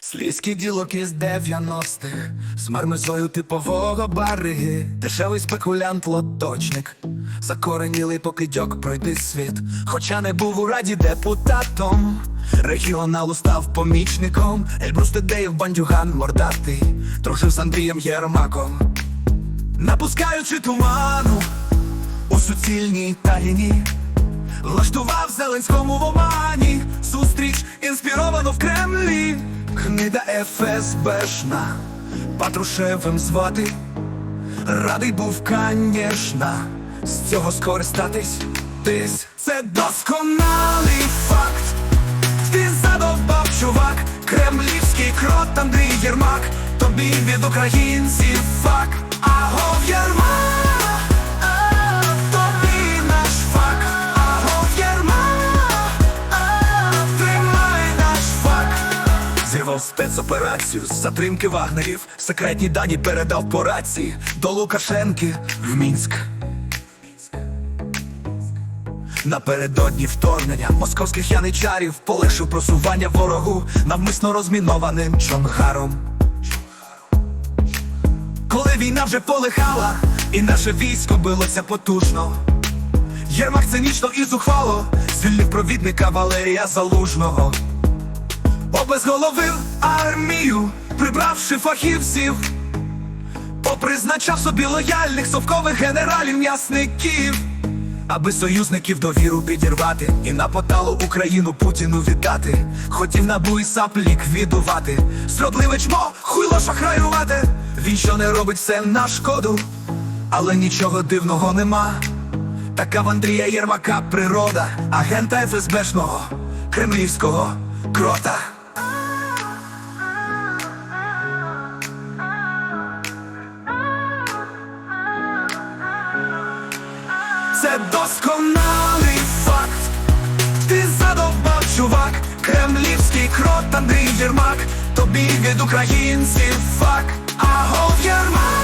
Слізький ділок із 90-х з мармизою типового бариги, дешевий спекулянт, лоточник, закоренілий покидьок пройди світ, хоча не був у раді депутатом, регіоналу став помічником, Ельбрус Тедеєв бандюган мордатий, дружив з Андрієм Єрмаком, напускаючи туману у суцільній тайні. Влаштував Зеленському в Омані Гнида ФСБшна Патрушевим звати. Радий був, конечно З цього скористатись. Тись. Це досконалий факт. Ти задовбав, чувак. Кремлівський крот Андрій Єрмак. Тобі від українців фак Спецоперацію з затримки вагнерів Секретні дані передав по рації До Лукашенки в Мінськ Напередодні вторгнення московських яничарів полегшив просування ворогу навмисно розмінованим Чонгаром. Коли війна вже полихала, і наше військо билося потужно. Єрмак цинічно і зухвало звільнив провідника Валерія Залужного. Обезголовив армію, прибравши фахівців, попризначав собі лояльних совкових генералів м'ясників. Аби союзників довіру підірвати і на поталу Україну Путіну віддати, хотів набу і сап ліквідувати, зробливе чмо, хуйло шахраювати. Він що не робить все на шкоду, але нічого дивного нема. Така в Андрія Єрмака природа, агента ФСБшного, кремлівського крота. Це досконалий факт. Ти задовбав, чувак, кремлівський крот Андрій Єрмак, тобі від українців факт, агов Єрмак.